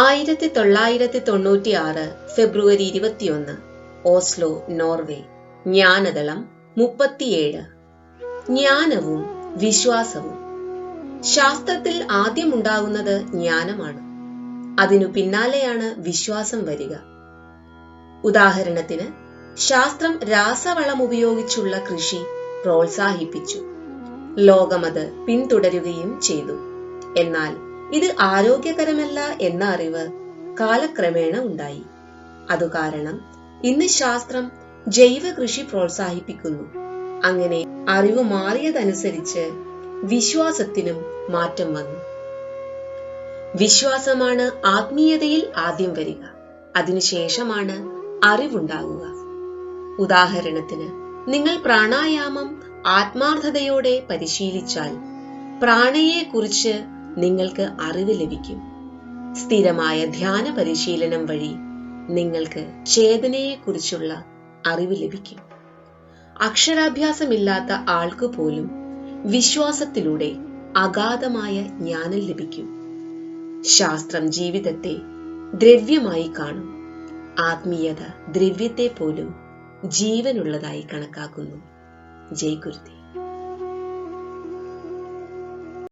ആയിരത്തി തൊള്ളായിരത്തി തൊണ്ണൂറ്റി ആറ് ഫെബ്രുവരി ഇരുപത്തിയൊന്ന് ഓസ്ലോ നോർവേ. ജ്ഞാനദളം മുപ്പത്തിയേഴ്. ജ്ഞാനവും വിശ്വാസവും. ശാസ്ത്രത്തിൽ ആദ്യമുണ്ടാകുന്നത് ജ്ഞാനമാണ്. അതിനു പിന്നാലെയാണ് വിശ്വാസം വരിക. ഉദാഹരണത്തിന് ശാസ്ത്രം രാസവളം ഉപയോഗിച്ചുള്ള കൃഷി പ്രോത്സാഹിപ്പിച്ചു. ലോകമത് പിന്തുടരുകയും ചെയ്തു. എന്നാൽ ഇത് ആരോഗ്യകരമല്ല എന്ന അറിവ് കാലക്രമേണ ഉണ്ടായി. അതുകാരണം ഇന്ന് ശാസ്ത്രം ജൈവ കൃഷി പ്രോത്സാഹിപ്പിക്കുന്നു. അങ്ങനെ അറിവ് മാറിയതനുസരിച്ച് വിശ്വാസത്തിനും മാറ്റം വന്നു. വിശ്വാസമാണ് ആത്മീയതയിൽ ആദ്യം വരിക. അതിനുശേഷമാണ് അറിവുണ്ടാകുക. ഉദാഹരണത്തിന് നിങ്ങൾ പ്രാണായാമം ആത്മാർത്ഥതയോടെ പരിശീലിച്ചാൽ പ്രാണയെക്കുറിച്ച് നിങ്ങൾക്ക് അറിവ് ലഭിക്കും. സ്ഥിരമായ ധ്യാന പരിശീലനം വഴി നിങ്ങൾക്ക് ചേതനയെക്കുറിച്ചുള്ള അറിവ് ലഭിക്കും. അക്ഷരാഭ്യാസമില്ലാത്ത ആൾക്ക് പോലും വിശ്വാസത്തിലൂടെ അഗാധമായ ജ്ഞാനം ലഭിക്കും. ശാസ്ത്രം ജീവിതത്തെ ദ്രവ്യമായി കാണും. ആത്മീയത ദ്രവ്യത്തെ പോലും ജീവനുള്ളതായി കണക്കാക്കുന്നു. ജയ് ഗുരുദേവ്.